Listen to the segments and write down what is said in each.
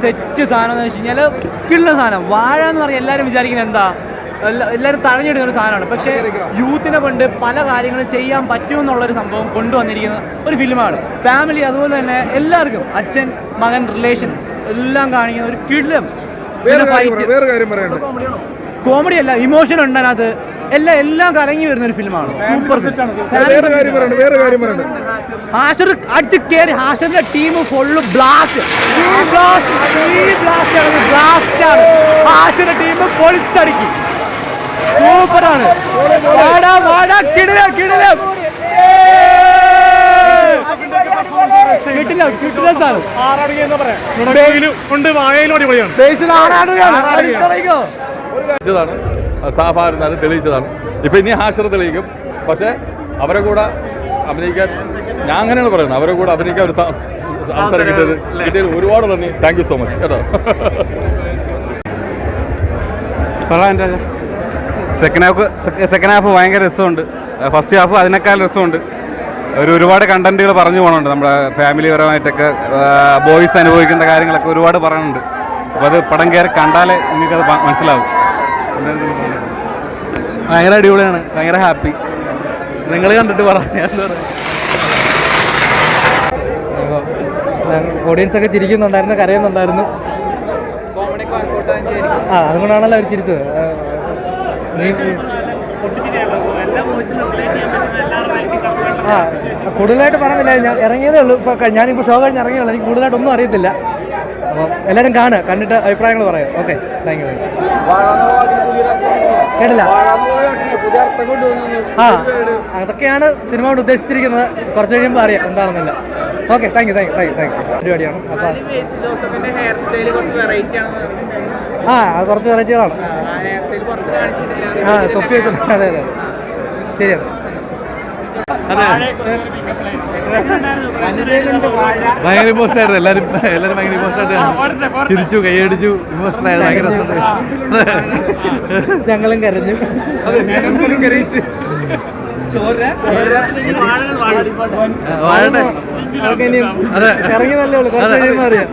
Set സാധനം എന്ന് വെച്ച് കഴിഞ്ഞാൽ കിട്ടുന്ന സാധനം. വാഴ എന്ന് പറഞ്ഞാൽ എല്ലാവരും വിചാരിക്കുന്നത് എന്താ? എല്ലാ- എല്ലാവരും തഴഞ്ഞെടുക്കുന്ന ഒരു സാധനമാണ്. പക്ഷേ യൂത്തിനെ കൊണ്ട് പല കാര്യങ്ങളും ചെയ്യാൻ പറ്റുമെന്നുള്ളൊരു സംഭവം കൊണ്ടുവന്നിരിക്കുന്ന ഒരു ഫിലിമാണ്. ഫാമിലി അതുപോലെ തന്നെ എല്ലാവർക്കും അച്ഛൻ മകൻ റിലേഷൻ എല്ലാം കാണിക്കുന്ന ഒരു കിള്ളം വേറെ കാര്യം പറയാം വേറെ കാര്യം പറയണ്ട്. കോമഡി അല്ല ഇമോഷൻ ഉണ്ട് അതിനകത്ത്. എല്ലാം എല്ലാം കലങ്ങി വരുന്ന ഒരു ഫിലിമാണ് സൂപ്പർ വേറെ കാര്യം പറയണ്ട് വേറെ കാര്യം പറയണ്ട്. ഹാഷർ അടിച്ച് കയറി ഹാഷറിന്റെ ടീം ഫുള്ള് ബ്ലാസ്റ്റ് ബ്ലാസ്റ്റ് ആണ് ഹാഷറിന്റെ ടീം പൊളിച്ചടിക്കി. സൂപ്പറാണ്. വാടാ വാടാ കിടില കിടില. കിട്ടില്ല കിട്ടില്ല സാറ് ഉണ്ട് വായയിലും അടിപൊളിയാണ്. ബേസിൽ ആറാടുകയാണ് അടിത്തറയ്ക്കോ തെളിയിച്ചതാണ് തെളിയിച്ചതാണ്. ഇപ്പം ഇനി ഹാഷർ തെളിയിക്കും. പക്ഷേ അവരെ കൂടെ അഭിനയിക്കാൻ ഞാൻ അങ്ങനെയാണ് പറയുന്നത്. അവരെ കൂടെ അഭിനയിക്കാൻ ഒരു അവസരം കിട്ടിയത് കിട്ടിയത് ഒരുപാട് നന്ദി. താങ്ക് യു സോ മച്ച് കേട്ടോ. സെക്കൻഡ് ഹാഫ് സെക്കൻഡ് ഹാഫ് ഭയങ്കര രസമുണ്ട്. ഫസ്റ്റ് ഹാഫ് അതിനേക്കാൾ രസമുണ്ട്. ഒരു ഒരുപാട് കണ്ടന്റുകൾ പറഞ്ഞു പോകണുണ്ട് നമ്മുടെ ഫാമിലി പരമായിട്ടൊക്കെ ബോയ്സ് അനുഭവിക്കുന്ന കാര്യങ്ങളൊക്കെ ഒരുപാട് പറയുന്നുണ്ട്. അപ്പോൾ അത് പടം കയറി കണ്ടാലേ നിങ്ങൾക്കത് മനസ്സിലാവും. ഭയങ്കര അടിപൊളിയാണ്. ഭയങ്കര ഹാപ്പി നിങ്ങൾ കണ്ടിട്ട് പറ. ഓഡിയൻസ് ഒക്കെ ചിരിക്കുന്നുണ്ടായിരുന്നു കരയുന്നുണ്ടായിരുന്നു. ആ അതുകൊണ്ടാണല്ലോ അവർ ചിരിച്ചത്. ആ, കൂടുതലായിട്ട് പറഞ്ഞില്ല. ഞാൻ ഇറങ്ങിയതേ ഉള്ളൂ. ഇപ്പോൾ ഞാനിപ്പോൾ ഷോ കഴിഞ്ഞ് ഇറങ്ങിയുള്ളൂ എനിക്ക് കൂടുതലായിട്ടൊന്നും അറിയത്തില്ല. അപ്പോൾ എല്ലാവരും കാണുക. കണ്ടിട്ട് അഭിപ്രായങ്ങൾ പറയാം. ഓക്കെ താങ്ക് യു കേട്ടില്ല? ആ അതൊക്കെയാണ് സിനിമ കൊണ്ട് ഉദ്ദേശിച്ചിരിക്കുന്നത്. കുറച്ച് കഴിയുമ്പോൾ അറിയാം എന്താണെന്നില്ല. Okay thank you thank you thank you thank you പരിപാടിയാണ്. വെറൈറ്റി ആ അത് കുറച്ച് വെറൈറ്റികളാണ് ആ തൊപ്പി വെച്ചു അതെ അതെ. ശരിയാണ്. ഭയങ്കര ഇമോഷണൽ ആയിരുന്നു. എല്ലാരും എല്ലാരും ഭയങ്കര ഇമോഷണൽ ആയിട്ട് ചിരിച്ചു കൈയടിച്ചു. ഇമോഷണൽ ആയത് ഭയങ്കര ഞങ്ങളും കരഞ്ഞു. ഇറങ്ങി നല്ലേ ഉള്ളൂ. കുറച്ച് കഴിയുമ്പോൾ അറിയാം.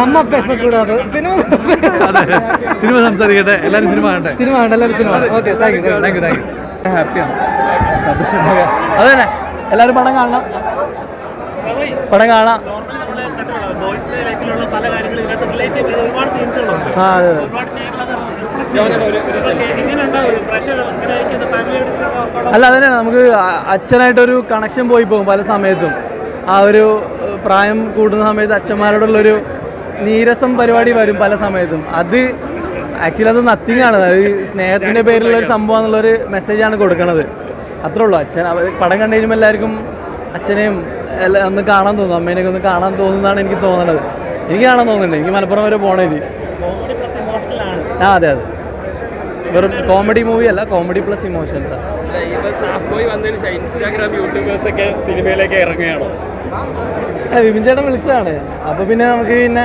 നമ്മ പെസ കൂടാതെ സിനിമ സിനിമ സംസാരിക്കട്ടെ. എല്ലാവരും സിനിമ സിനിമ എല്ലാവരും cinema okay thank you. Thank you thank you. ഹാപ്പിയാണ്. അതെ തന്നെ എല്ലാവരും പടം കാണണം. പടം കാണാം. ആ അതെ അല്ല അത് അതന്നെ. നമുക്ക് അച്ഛനായിട്ടൊരു കണക്ഷൻ പോയി പോകും പല സമയത്തും. ആ ഒരു പ്രായം കൂടുന്ന സമയത്ത് അച്ഛന്മാരോടുള്ളൊരു നീരസം പരിപാടി വരും പല സമയത്തും. അത് ആക്ച്വലി അത് നത്തിങ് ആണ്. അത് സ്നേഹത്തിന്റെ പേരിലുള്ള ഒരു സംഭവം എന്നുള്ളൊരു മെസ്സേജാണ് കൊടുക്കണത്. അത്രേ ഉള്ളൂ. അച്ഛൻ പടം കണ്ടു കഴിയുമ്പോൾ എല്ലാവർക്കും അച്ഛനെയും എല്ലാം ഒന്ന് കാണാൻ തോന്നും. അമ്മേനെയൊക്കെ ഒന്ന് കാണാൻ തോന്നുന്നതാണ് എനിക്ക് തോന്നുന്നത് എനിക്ക് കാണാൻ തോന്നുന്നുണ്ട്. എനിക്ക് മലപ്പുറം വരെ പോകണേ ഇനി. ആ അതെ അതെ. വെറും കോമഡി മൂവി അല്ല കോമഡി പ്ലസ് ഇമോഷൻസ് ആണ് സിനിമയിലേക്ക് ഇറങ്ങുകയാണോ? വിപിൻ ചേട്ടൻ വിളിച്ചതാണ്. അപ്പോൾ പിന്നെ നമുക്ക് പിന്നെ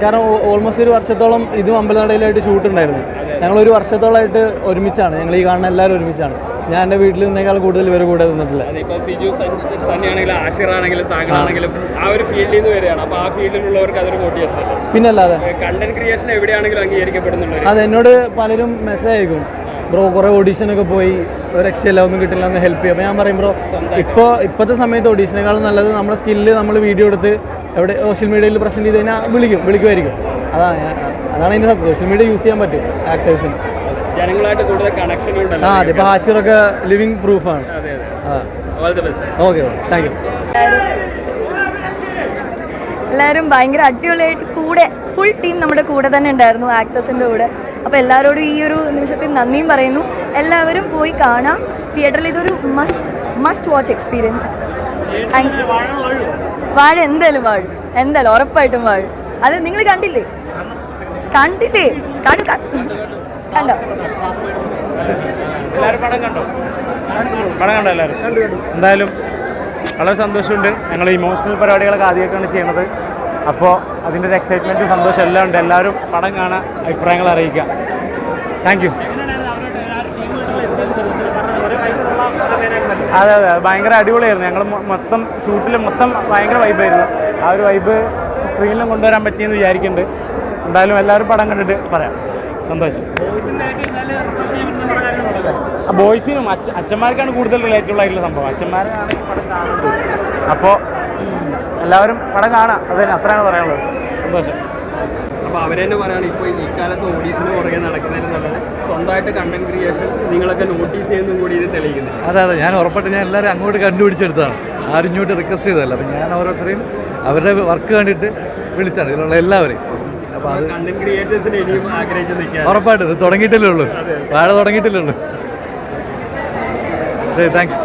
കാരണം ഓൾമോസ്റ്റ് ഒരു വർഷത്തോളം ഇതും അമ്പലനടയിലായിട്ട് ഷൂട്ട് ഉണ്ടായിരുന്നു. ഞങ്ങൾ ഒരു വർഷത്തോളമായിട്ട് ഒരുമിച്ചാണ്. ഞങ്ങൾ ഈ കാണുന്ന എല്ലാവരും ഒരുമിച്ചാണ്. ഞാൻ എന്റെ വീട്ടിൽ നിന്നേക്കാൾ കൂടുതൽ ഇവർ കൂടെ നിന്നിട്ടില്ല. പിന്നെ അല്ലാതെ അത് എന്നോട് പലരും മെസ്സേജ് അയക്കും. ബ്രോ കുറേ ഓഡീഷനൊക്കെ പോയി. ഒരു രക്ഷയില്ല ഒന്നും കിട്ടില്ല ഒന്ന് ഹെൽപ്പ് ചെയ്യും. അപ്പോൾ ഞാൻ പറയും ബ്രോ ഇപ്പോൾ ഇപ്പോഴത്തെ സമയത്ത് ഓഡീഷനേക്കാളും നല്ലത് നമ്മുടെ സ്കില്ല് നമ്മൾ വീഡിയോ എടുത്ത് എവിടെ സോഷ്യൽ മീഡിയയിൽ പ്രസന്റ് ചെയ്ത് കഴിഞ്ഞാൽ വിളിക്കും വിളിക്കുമായിരിക്കും. അതാണ് അതാണ് അതിന്റെ സത്യം. സോഷ്യൽ മീഡിയ യൂസ് ചെയ്യാൻ പറ്റും ആക്ടേഴ്സിന് ജനങ്ങളായിട്ട് കൂടുതൽ കണക്ഷൻ ഉണ്ടല്ലോ ആ ഇപ്പോൾ ഹാഷിറൊക്കെ ലിവിങ് പ്രൂഫാണ് അതെ അതെ. All the best okay thank you എല്ലാവരും ഭയങ്കര അടിപൊളിയായിട്ട് കൂടെ ഫുൾ ടീം നമ്മുടെ കൂടെ തന്നെ ഉണ്ടായിരുന്നു ആക്ടേഴ്സിന്റെ കൂടെ. അപ്പോൾ എല്ലാവരോടും ഈ ഒരു നിമിഷത്തിൽ നന്ദിയും പറയുന്നു. എല്ലാവരും പോയി കാണാം. തിയേറ്ററിൽ ഇതൊരു മസ്റ്റ് മസ്റ്റ് വാച്ച് എക്സ്പീരിയൻസ് ആണ്. താങ്ക് യു വാഴ എന്തായാലും വാഴും. എന്തായാലും ഉറപ്പായിട്ടും വാഴും. അത് നിങ്ങൾ കണ്ടില്ലേ? കണ്ടില്ലേ? കണ്ടു കണ്ടോ? പടം കണ്ടോ? എല്ലാവരും എന്തായാലും വളരെ സന്തോഷമുണ്ട്. ഞങ്ങൾ ഇമോഷണൽ പരിപാടികളൊക്കെ ആദ്യമൊക്കെയാണ് ചെയ്യുന്നത്. അപ്പോൾ അതിന്റെ ഒരു എക്സൈറ്റ്മെന്റും സന്തോഷം എല്ലാം ഉണ്ട്. എല്ലാവരും പടം കാണാൻ അഭിപ്രായങ്ങൾ അറിയിക്കുക. താങ്ക് അതെ അതെ. ഭയങ്കര അടിപൊളിയായിരുന്നു. ഞങ്ങൾ മൊത്തം ഷൂട്ടിൽ മൊത്തം ഭയങ്കര വൈബായിരുന്നു ആ ഒരു വൈബ് സ്ക്രീനിലും കൊണ്ടുവരാൻ പറ്റിയെന്ന് വിചാരിക്കുന്നുണ്ട് എന്തായാലും എല്ലാവരും പടം കണ്ടിട്ട് പറയാം. സന്തോഷം. ബോയ്സിനും അച്ഛ അച്ഛന്മാർക്കാണ് കൂടുതൽ റിലേറ്റബിൾ ആയിട്ടുള്ള സംഭവം. അച്ഛന്മാരാണ് കാണുന്നത്. അപ്പോൾ എല്ലാവരും പടം കാണാം. അത് തന്നെ അത്രയാണ് പറയാനുള്ളത്. സന്തോഷം. അപ്പോൾ അവരെന്നെ പറയുകയാണ് ഇപ്പോൾ ഈ കാലത്ത് ഓഡീഷന് പുറകെ നടക്കുന്നതിനുള്ളത് സ്വന്തമായിട്ട് കണ്ടന്റ് ക്രിയേഷൻ നിങ്ങളൊക്കെ നോട്ടീസ് ചെയ്യുന്നതും കൂടി ഇത് തെളിയിക്കുന്നില്ല അതെ അതെ. ഞാൻ ഉറപ്പായിട്ട് ഞാൻ എല്ലാവരും അങ്ങോട്ട് കണ്ടുപിടിച്ചെടുത്തതാണ്. ആരും ഇങ്ങോട്ട് റിക്വസ്റ്റ് ചെയ്തതല്ല. അപ്പം ഞാൻ ഓരോരുത്തരെയും അവരുടെ വർക്ക് കണ്ടിട്ട് വിളിച്ചാണ്. ഇതിലുള്ള എല്ലാവരെയും. അപ്പോൾ അത് കണ്ടന്റ് ക്രിയേറ്റേഴ്സിന് ഇനിയും ആഗ്രഹിച്ച് നിൽക്കുക ഉറപ്പായിട്ട്. ഇത് തുടങ്ങിയിട്ടല്ലേ ഉള്ളൂ. താഴെ തുടങ്ങിയിട്ടല്ലേ ഉള്ളൂ. ശരി താങ്ക് യു